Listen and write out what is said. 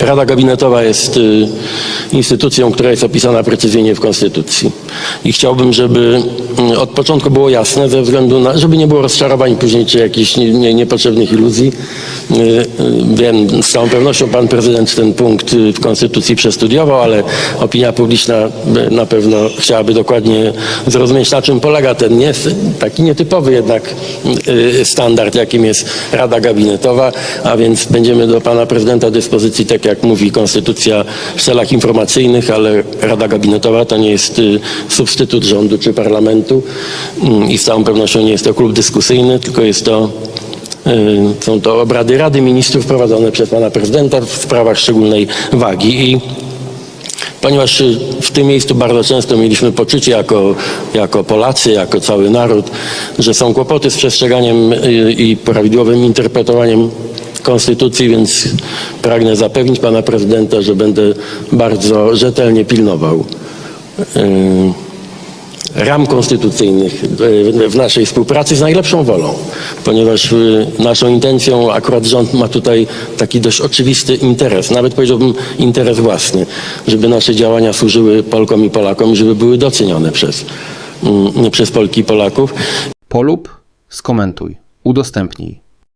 Rada Gabinetowa jest y, instytucją, która jest opisana precyzyjnie w Konstytucji. I chciałbym, żeby y, od początku było jasne, ze względu na, żeby nie było rozczarowań później czy jakichś nie, nie, niepotrzebnych iluzji. Y, Wiem, z całą pewnością pan prezydent ten punkt w Konstytucji przestudiował, ale opinia publiczna na pewno chciałaby dokładnie zrozumieć, na czym polega ten nie, taki nietypowy jednak standard, jakim jest Rada Gabinetowa, a więc będziemy do pana prezydenta dyspozycji, tak jak mówi Konstytucja, w celach informacyjnych, ale Rada Gabinetowa to nie jest y, substytut rządu czy parlamentu Mm, i z całą pewnością nie jest to klub dyskusyjny, tylko jest to y, są to obrady Rady Ministrów prowadzone przez pana prezydenta w sprawach szczególnej wagi. I Ponieważ y, w tym miejscu bardzo często mieliśmy poczucie jako, jako Polacy, jako cały naród, że są kłopoty z przestrzeganiem i prawidłowym interpretowaniem Konstytucji, więc pragnę zapewnić pana prezydenta, że będę bardzo rzetelnie pilnował y, ram konstytucyjnych w naszej współpracy z najlepszą wolą, ponieważ y, naszą intencją akurat rząd ma tutaj taki dość oczywisty interes, nawet powiedziałbym interes własny, żeby nasze działania służyły Polkom i Polakom i żeby były docenione przez, mm, przez Polki i Polaków. Polub, skomentuj, udostępnij.